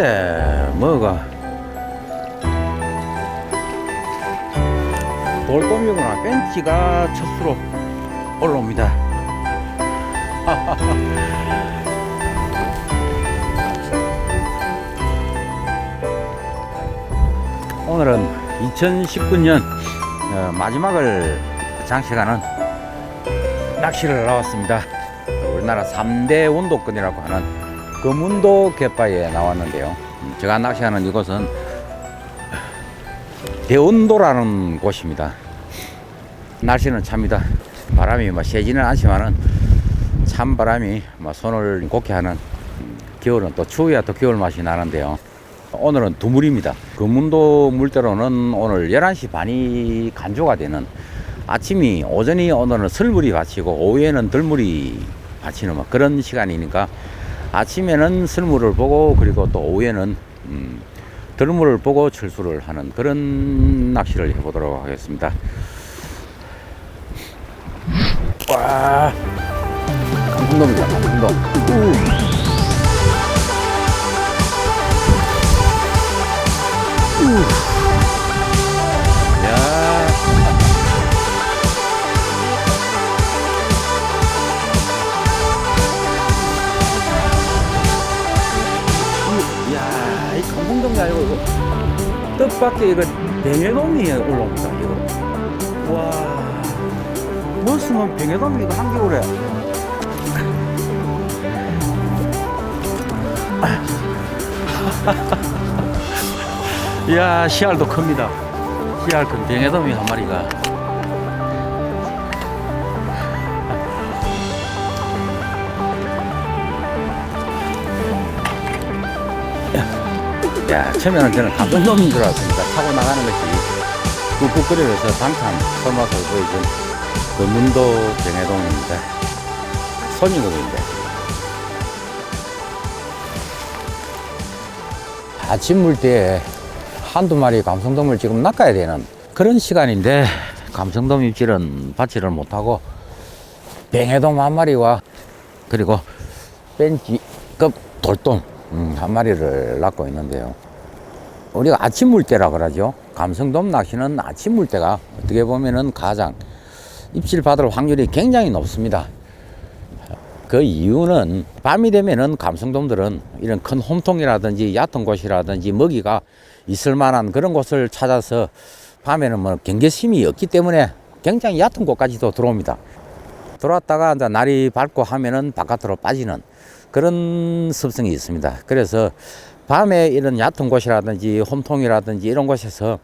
건데 뭐가? 돌돔이구나. 벤치가 첫수로 올라옵니다. 오늘은 2019년 어, 마지막을 장식하는 낚시를 나왔습니다. 우리나라 3대 원도권이라고 하는 금운도 갯바위에 나왔는데요. 음, 제가 낚시하는 이곳은 대운도라는 곳입니다. 날씨는 찹니다. 바람이 뭐 세지는 않지만은 찬 바람이 뭐 손을 곱게 하는 음, 겨울은 또 추워야 또 겨울 맛이 나는데요. 오늘은 두물입니다. 금문도 물대로는 오늘 11시 반이 간조가 되는 아침이 오전이 오늘은 설물이 받치고 오후에는 들물이 받치는 뭐 그런 시간이니까 아침에는 설물을 보고 그리고 또 오후에는 음, 들물을 보고 철수를 하는 그런 낚시를 해보도록 하겠습니다. 와, 강풍돔이다, 강풍돔. 야. 뜻밖의 이거 뱅에돔이 올라옵니다. 이거. 와, 뭐 쓰면 뱅에돔이 이거 한 개월에. 이야, 씨알도 큽니다. 씨알 큰 뱅에돔이 한 마리가. 야, 처음에는 저는 감동돔인 줄 알았습니다. 타고 나가는 것이 꾹꾹 끓여서 방탄 설마서 보여준 그 문도 뱅에돔입니다. 손이놈인데. 아침 물때에 한두 마리 감성돔을 지금 낚아야 되는 그런 시간인데 감성돔 입질은 받지를 못하고 뱅에돔 한 마리와 그리고 벤치급 돌돔 음, 한 마리를 낚고 있는데요. 우리가 아침 물때라 그러죠. 감성돔 낚시는 아침 물때가 어떻게 보면은 가장 입질 받을 확률이 굉장히 높습니다. 그 이유는 밤이 되면은 감성돔들은 이런 큰 홈통이라든지 얕은 곳이라든지 먹이가 있을 만한 그런 곳을 찾아서 밤에는 뭐 경계심이 없기 때문에 굉장히 얕은 곳까지도 들어옵니다. 들어왔다가 이제 날이 밝고 하면은 바깥으로 빠지는 그런 습성이 있습니다. 그래서 밤에 이런 얕은 곳이라든지 홈통이라든지 이런 곳에서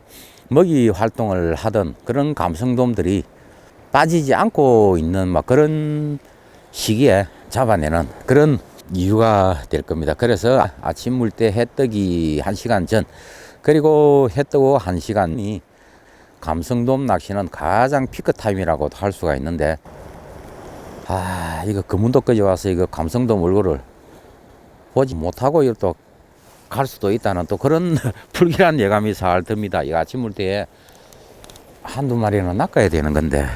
먹이 활동을 하던 그런 감성돔들이 빠지지 않고 있는 막 그런 시기에 잡아내는 그런 이유가 될 겁니다. 그래서 아침 물 때 해 뜨기 한시간전 그리고 해 뜨고 한시간이 감성돔 낚시는 가장 피크 타임이라고 할 수가 있는데 아 이거 금문도까지 와서 이거 감성돔 얼굴을 보지 못하고 이또 갈 수도 있다는 또 그런 불길한 예감이 살 듭니다. 이 아침 물 때에 한두 마리는 낚아야 되는 건데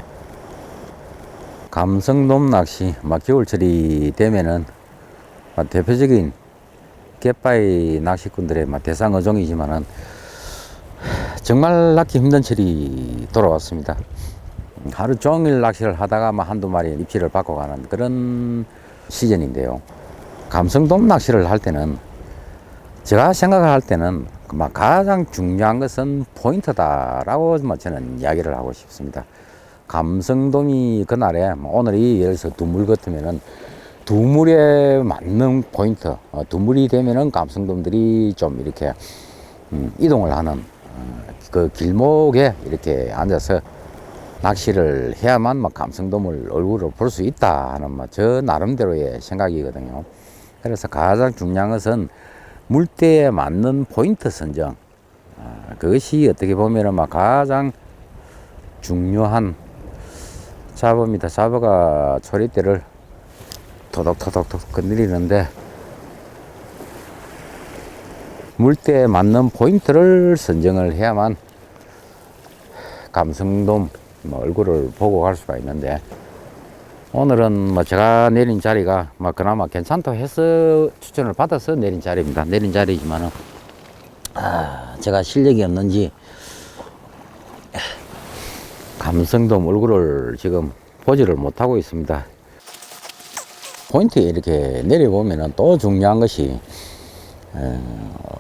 감성돔 낚시 막 겨울철이 되면은 막 대표적인 갯바위 낚시꾼들의 막 대상 어종이지만은 정말 낚기 힘든 철이 돌아왔습니다. 하루 종일 낚시를 하다가 막 한두 마리 입질을 받고 가는 그런 시즌인데요. 감성돔 낚시를 할 때는 제가 생각을 할 때는 막 가장 중요한 것은 포인트다라고 뭐 저는 이야기를 하고 싶습니다. 감성돔이 그날에 뭐 오늘이 예를 들어서 두물 같으면은 두물에 맞는 포인트, 어, 두물이 되면은 감성돔들이 좀 이렇게 음, 이동을 하는 어, 그 길목에 이렇게 앉아서 낚시를 해야만 막 감성돔을 얼굴을 볼 수 있다 하는 뭐저 나름대로의 생각이거든요. 그래서 가장 중요한 것은 물때에 맞는 포인트 선정. 아, 그것이 어떻게 보면은 막 가장 중요한 잡어입니다. 잡어가 초리대를 토덕토덕토덕 건드리는데 물때에 맞는 포인트를 선정을 해야만 감성돔 뭐 얼굴을 보고 갈 수가 있는데 오늘은 뭐 제가 내린 자리가 뭐 그나마 괜찮다고 해서 추천을 받아서 내린 자리입니다. 내린 자리지만은 아, 제가 실력이 없는지 감성도 얼굴을 지금 보지를 못하고 있습니다. 포인트에 이렇게 내려보면은 또 중요한 것이 어,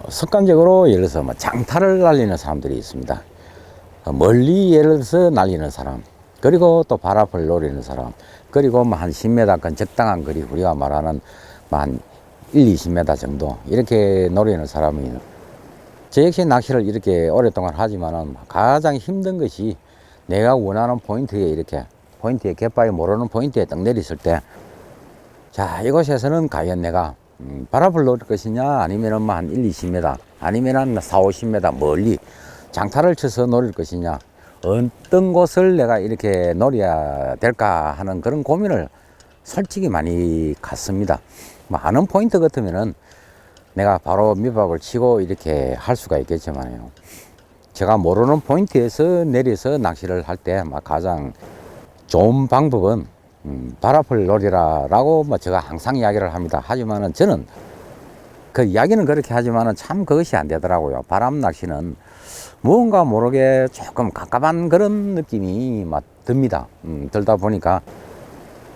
습관적으로 예를 들어서 뭐 장타를 날리는 사람들이 있습니다. 어, 멀리 예를 들어서 날리는 사람, 그리고 또 발 앞을 노리는 사람, 그리고 뭐한 10m간 적당한 거리, 우리가 말하는 뭐한 1, 20m 정도 이렇게 노리는 사람이 저 역시 낚시를 이렇게 오랫동안 하지만은 가장 힘든 것이 내가 원하는 포인트에 이렇게 포인트에 갯바위 모르는 포인트에 딱 내렸을 때 자, 이곳에서는 과연 내가 음, 바람을 놓을 것이냐 아니면은 뭐한 1, 20m 아니면은 4, 50m 멀리 장타를 쳐서 노릴 것이냐 어떤 곳을 내가 이렇게 노려야 될까 하는 그런 고민을 솔직히 많이 갔습니다. 뭐 아는 포인트 같으면은 내가 바로 밑밥을 치고 이렇게 할 수가 있겠지만요. 제가 모르는 포인트에서 내려서 낚시를 할 때 가장 좋은 방법은 음, 바람을 노리라라고 뭐 제가 항상 이야기를 합니다. 하지만은 저는 그 이야기는 그렇게 하지만은 참 그것이 안 되더라고요. 바람 낚시는 무언가 모르게 조금 깝깝한 그런 느낌이 막 듭니다. 음, 들다 보니까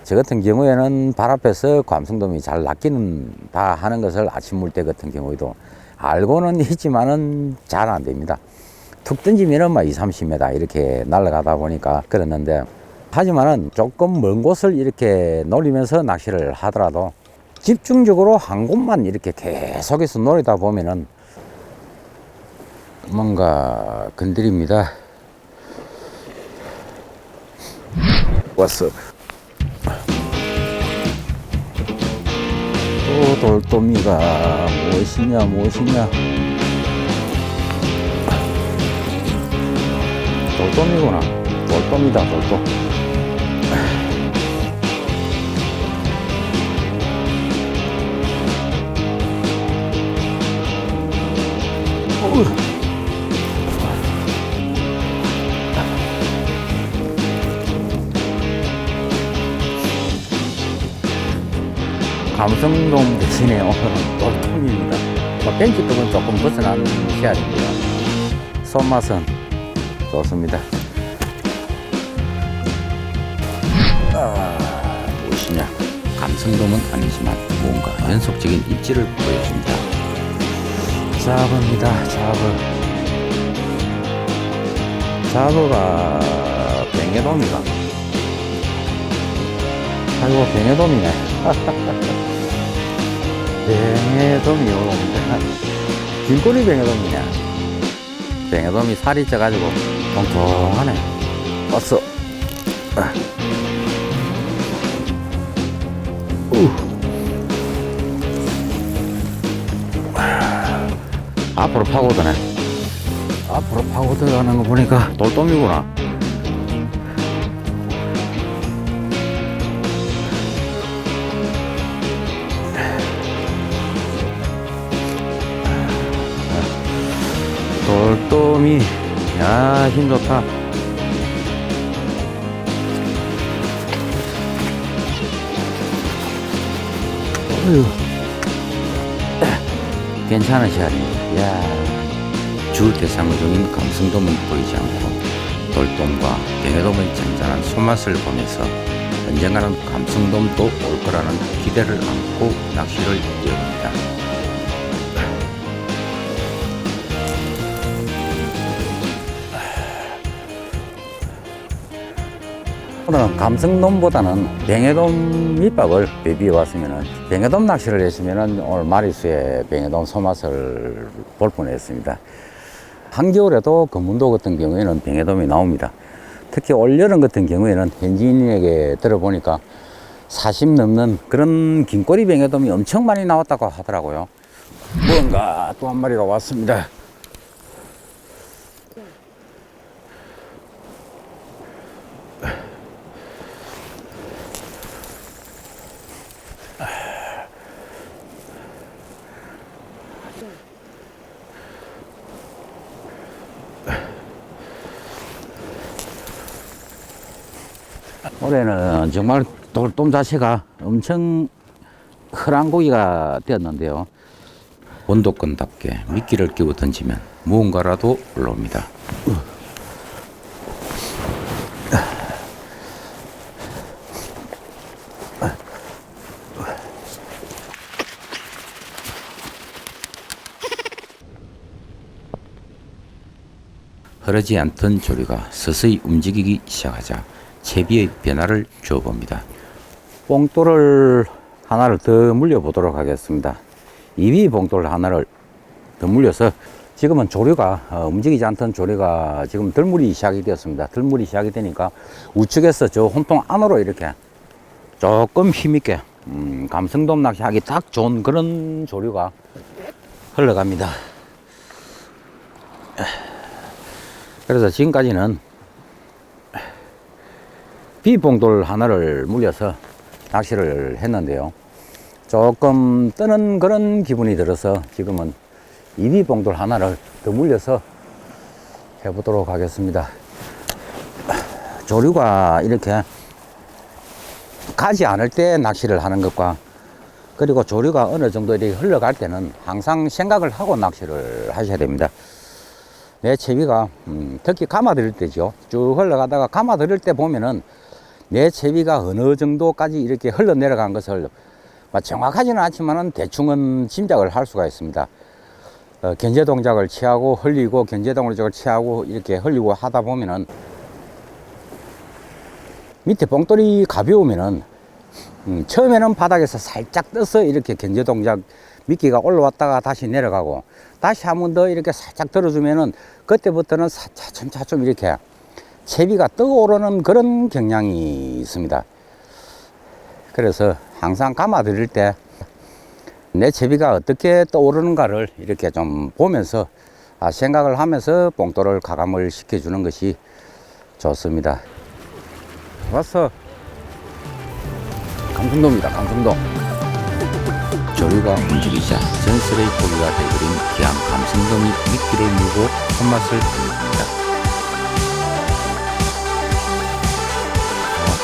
저 같은 경우에는 발 앞에서 감성돔이 잘 낚이는다 하는 것을 아침 물 때 같은 경우에도 알고는 있지만은 잘 안 됩니다. 툭 던지면은 막 2, 30m 이렇게 날아가다 보니까 그랬는데 하지만은 조금 먼 곳을 이렇게 노리면서 낚시를 하더라도 집중적으로 한 곳만 이렇게 계속해서 노리다 보면은 뭔가 건드립니다. 왔어. 또 돌돔이가 무엇이냐 무엇이냐 돌돔이구나 돌돔이다 돌돔 감성돔 대신에 오늘은 돌돔입니다. 뭐 벤치급은 조금 벗어난 씨앗입니다. 손맛은 좋습니다. 아, 무엇이냐? 감성돔은 아니지만 뭔가 연속적인 입질을 보여줍니다. 잡읍니다. 잡어. 잡어가 뱅에돔이가. 아이고 뱅에돔이네. 뱅에돔이 올라옵니다. 긴꼬리 뱅에돔이네. 뱅에돔이 살이 쪄가지고 통통하네. 왔어. 아. 우. 앞으로 파고드네. 앞으로 파고들어가는 거 보니까 돌돔이구나. 돌돔이, 야, 힘 좋다. 어휴. 괜찮은 시간입니다. 야, 주 대상적인 감성돔은 보이지 않고 돌돔과 뱅에돔의 잔잔한 손맛을 보면서 언젠가는 감성돔도 올 거라는 기대를 안고 낚시를 이어갑니다. 감성돔보다는 뱅에돔 밑밥을 비비해 왔으면은 뱅에돔 낚시를 했으면은 오늘 마리수의 뱅에돔 소맛을 볼 뻔했습니다. 한겨울에도 금문도 같은 경우에는 뱅에돔이 나옵니다. 특히 올여름 같은 경우에는 현지인에게 들어보니까 40 넘는 그런 긴꼬리 뱅에돔이 엄청 많이 나왔다고 하더라고요. 뭔가 또 한 마리가 왔습니다. 올해는 정말 돌돔 자체가 엄청 흔한 고기가 되었는데요. 원도건답게 미끼를 끼워 던지면 무언가라도 올라옵니다. 흐르지 않던 조류가 서서히 움직이기 시작하자 채비의 변화를 주어봅니다. 봉돌을 하나를 더 물려보도록 하겠습니다. 이비 봉돌 하나를 더 물려서 지금은 조류가 어, 움직이지 않던 조류가 지금 들물이 시작이 되었습니다. 들물이 시작이 되니까 우측에서 저 혼통 안으로 이렇게 조금 힘있게 음, 감성돔 낚시하기 딱 좋은 그런 조류가 흘러갑니다. 그래서 지금까지는 비봉돌 하나를 물려서 낚시를 했는데요. 조금 뜨는 그런 기분이 들어서 지금은 이비 봉돌 하나를 더 물려서 해보도록 하겠습니다. 조류가 이렇게 가지 않을 때 낚시를 하는 것과 그리고 조류가 어느 정도 이렇게 흘러갈 때는 항상 생각을 하고 낚시를 하셔야 됩니다. 내 채비가 음, 특히 감아들일 때죠. 쭉 흘러가다가 감아들일 때 보면은 내 채비가 어느 정도까지 이렇게 흘러내려간 것을 뭐 정확하지는 않지만은 대충은 짐작을 할 수가 있습니다. 어, 견제 동작을 취하고 흘리고 견제 동작을 취하고 이렇게 흘리고 하다 보면은 밑에 봉돌이 가벼우면은 음, 처음에는 바닥에서 살짝 떠서 이렇게 견제 동작 미끼가 올라왔다가 다시 내려가고 다시 한 번 더 이렇게 살짝 들어주면은 그때부터는 사- 차츰차츰 이렇게 채비가 떠오르는 그런 경향이 있습니다. 그래서 항상 감아 드릴 때 내 채비가 어떻게 떠오르는가를 이렇게 좀 보면서 아, 생각을 하면서 봉돌을 가감을 시켜주는 것이 좋습니다. 왔어. 감성도입니다. 감성도. 조류가 움직이자 전설의 고기가 되어버린 귀한 감성돔이 미끼를 물고 손맛을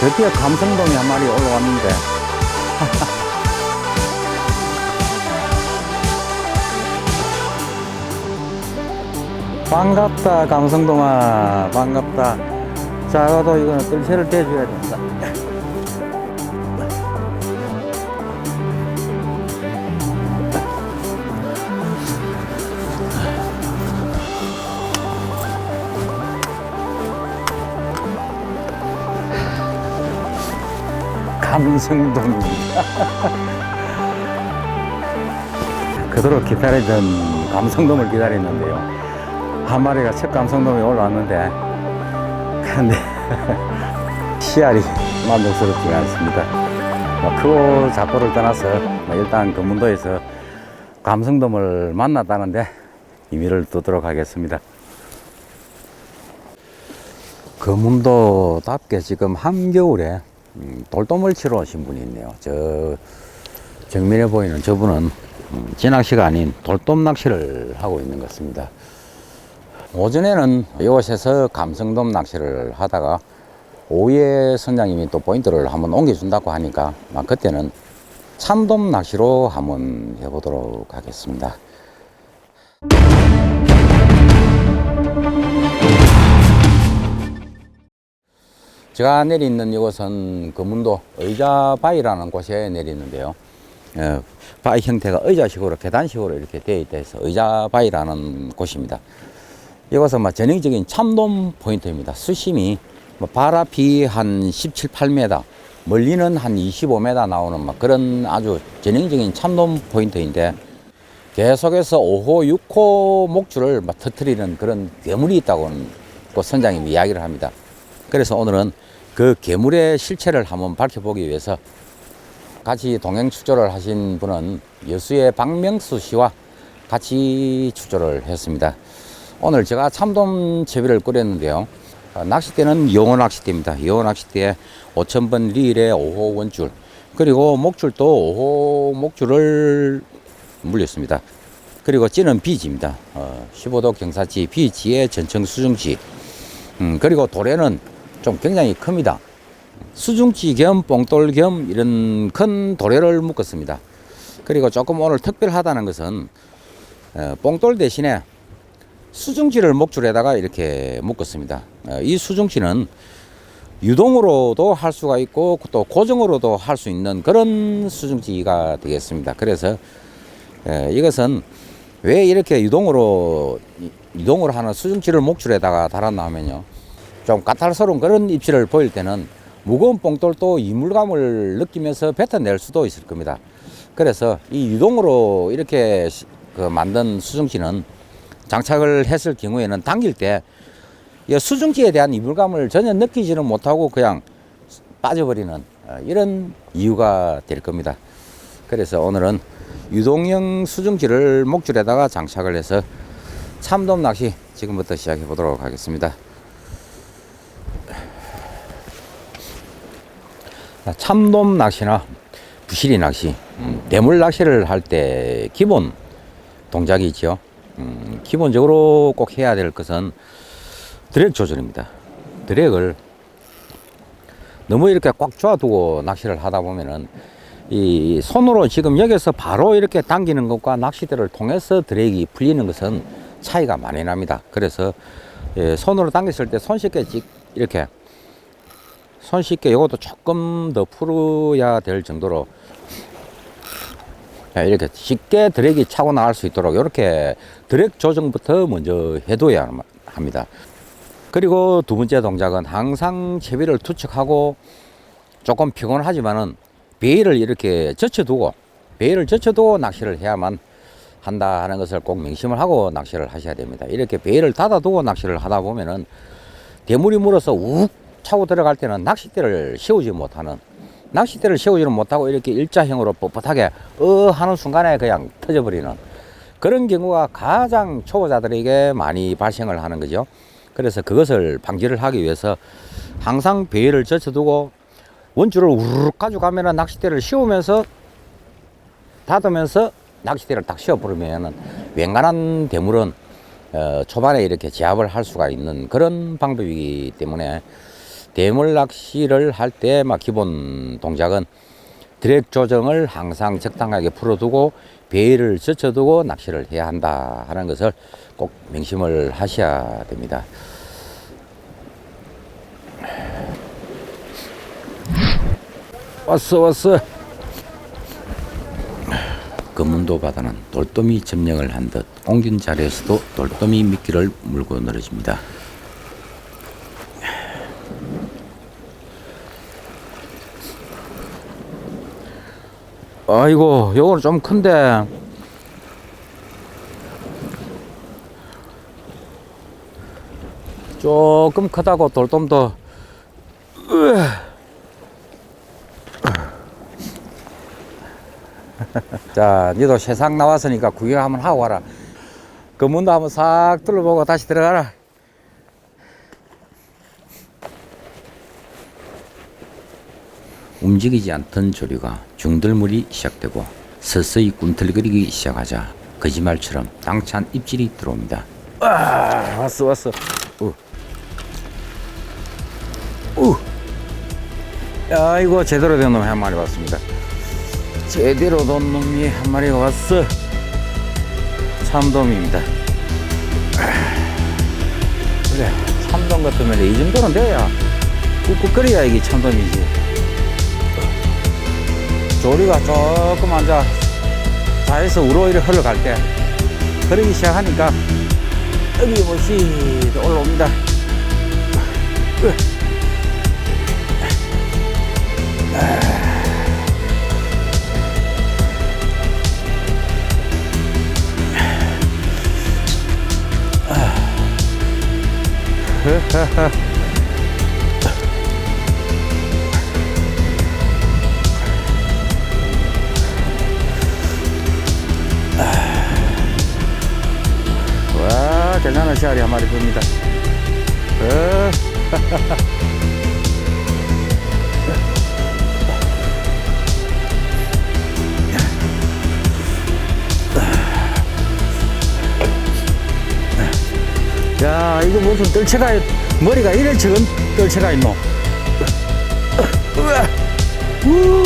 드디어 감성돔이 한 마리 올라왔는데. 반갑다 감성돔아. 반갑다. 작아도 이거는 뜰채를 떼줘야 된 감성돔입니다. 그토록 기다리던 감성돔을 기다렸는데요. 한 마리가 첫 감성돔이 올라왔는데, 근데 씨알이 만족스럽지가 않습니다. 뭐 크고 작고를 떠나서 뭐 일단 금문도에서 감성돔을 만났다는데 의미를 두도록 하겠습니다. 금문도답게 지금 한겨울에 음, 돌돔을 치러 오신 분이 있네요. 저 정면에 보이는 저분은 음, 진낚시가 아닌 돌돔 낚시를 하고 있는 것 같습니다. 오전에는 이곳에서 감성돔 낚시를 하다가 오후에 선장님이 또 포인트를 한번 옮겨준다고 하니까 막 그때는 참돔 낚시로 한번 해보도록 하겠습니다. 제가 내리 있는 이곳은 금문도 의자바위라는 곳에 내리 있는데요. 어, 바위 형태가 의자식으로 계단식으로 이렇게 되어 있다 해서 의자바위라는 곳입니다. 이곳은 뭐 전형적인 참돔 포인트입니다. 수심이 뭐 바라피 한 17, 8m, 멀리는 한 25m 나오는 막 그런 아주 전형적인 참돔 포인트인데 계속해서 5호, 6호 목줄을 막 터트리는 그런 괴물이 있다고는 그 선장님이 이야기를 합니다. 그래서 오늘은 그 괴물의 실체를 한번 밝혀보기 위해서 같이 동행 출조를 하신 분은 여수의 박명수 씨와 같이 출조를 했습니다. 오늘 제가 참돔 채비를 끓였는데요. 어, 낚싯대는 영어 낚싯대입니다. 영어 낚싯대에 5,000번 리일에 5호 원줄 그리고 목줄도 5호 목줄을 물렸습니다. 그리고 찌는 비지입니다. 어, 15도 경사지 비지의 전청 수중지 음, 그리고 도래는 좀 굉장히 큽니다. 수중치 겸 뽕돌 겸 이런 큰 도래를 묶었습니다. 그리고 조금 오늘 특별하다는 것은 어, 뽕돌 대신에 수중지를 목줄에다가 이렇게 묶었습니다. 어, 이 수중지는 유동으로도 할 수가 있고 또 고정으로도 할 수 있는 그런 수중지가 되겠습니다. 그래서 에, 이것은 왜 이렇게 유동으로 이- 유동으로 하는 수중지를 목줄에다가 달았나 하면요. 좀 까탈스러운 그런 입질을 보일 때는 무거운 뽕돌도 이물감을 느끼면서 뱉어낼 수도 있을 겁니다. 그래서 이 유동으로 이렇게 시- 그 만든 수중지는 장착을 했을 경우에는 당길 때이 수중지에 대한 이물감을 전혀 느끼지는 못하고 그냥 빠져버리는 어, 이런 이유가 될 겁니다. 그래서 오늘은 유동형 수중지를 목줄에다가 장착을 해서 참돔 낚시 지금부터 시작해 보도록 하겠습니다. 자, 참돔 낚시나 부시리 낚시, 음, 대물 낚시를 할 때 기본 동작이 있죠. 음, 기본적으로 꼭 해야 될 것은 드랙 조절입니다. 드랙을 너무 이렇게 꽉 조아두고 낚시를 하다 보면은 이 손으로 지금 여기서 바로 이렇게 당기는 것과 낚시대를 통해서 드랙이 풀리는 것은 차이가 많이 납니다. 그래서 예, 손으로 당겼을 때 손쉽게 찍 이렇게 손쉽게 이것도 조금 더 풀어야 될 정도로 예, 이렇게 쉽게 드랙이 차고 나갈 수 있도록 이렇게 드랙 조정부터 먼저 해둬야 합니다. 그리고 두 번째 동작은 항상 채비를 투척하고 조금 피곤하지만은 베일을 이렇게 젖혀두고 베일을 젖혀두고 낚시를 해야만 한다 하는 것을 꼭 명심을 하고 낚시를 하셔야 됩니다. 이렇게 베일을 닫아두고 낚시를 하다 보면은 대물이 물어서 욱 차고 들어갈 때는 낚싯대를 세우지 못하는 낚싯대를 세우지는 못하고 이렇게 일자형으로 뻣뻣하게 어 하는 순간에 그냥 터져버리는 그런 경우가 가장 초보자들에게 많이 발생을 하는 거죠. 그래서 그것을 방지를 하기 위해서 항상 베일을 젖혀두고 원줄을 우르르 가져가면은 낚싯대를 씌우면서 닫으면서 낚싯대를 딱 씌워버리면 은 웬간한 대물은 어, 초반에 이렇게 제압을 할 수가 있는 그런 방법이기 때문에 대물 낚시를 할 때 막 기본 동작은 드랙 조정을 항상 적당하게 풀어두고 베일을 젖혀두고 낚시를 해야 한다 하는 것을 꼭 명심을 하셔야 됩니다. 왔어 왔어 금문도 바다는 돌돔이 점령을 한 듯 옮긴 자리에서도 돌돔이 미끼를 물고 늘어집니다. 아이고 요거는 좀 큰데. 조금 크다고 돌돔도 자, 니도 세상 나왔으니까 구경 한번 하고 가라. 그 문도 한번 싹 둘러보고 다시 들어가라. 움직이지 않던 조류가 중들물이 시작되고 서서히 꿈틀거리기 시작하자 거짓말처럼 당찬 입질이 들어옵니다. 아, 왔어, 왔어. 우. 우. 야, 이거 제대로 된 놈 한 마리 왔습니다. 제대로 된 놈이 한 마리가 왔어. 참돔입니다. 아, 그래, 참돔 같으면 이 정도는 돼야 꾹꾹거려야 이게 참돔이지. 조리가 조금 앉아 자에서 우로 이렇게 흘러갈 때 그러기 시작하니까 보시 올라옵니다. 으. 와, 대단한 씨알이 한 마리 봅니다. 야, 이거 무슨 뜰채가, 머리가 이래 적은 뜰채가 있노? 우, 우,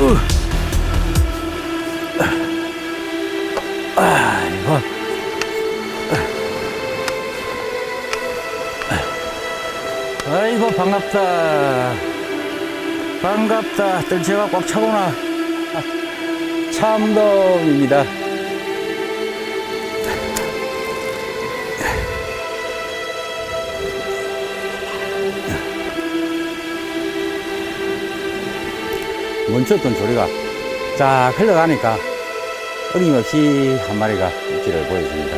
우. 아이고. 아이고 반갑다 반갑다 뜰채가 꽉 차구나 참돔입니다 멈췄던 조리가 쫙 흘러가니까 어김없이 한 마리가 입질을 보여줍니다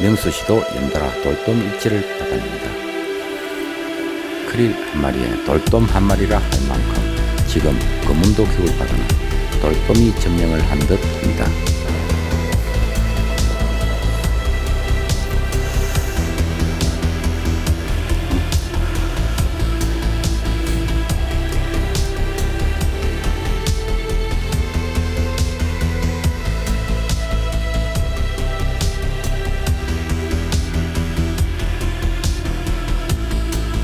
명수 씨도 연달아 돌돔 입질을 받아냅니다. 크릴 한 마리에 돌돔 한 마리라 할 만큼 지금 격을 받아는 돌돔이 점령을 한 듯 합니다.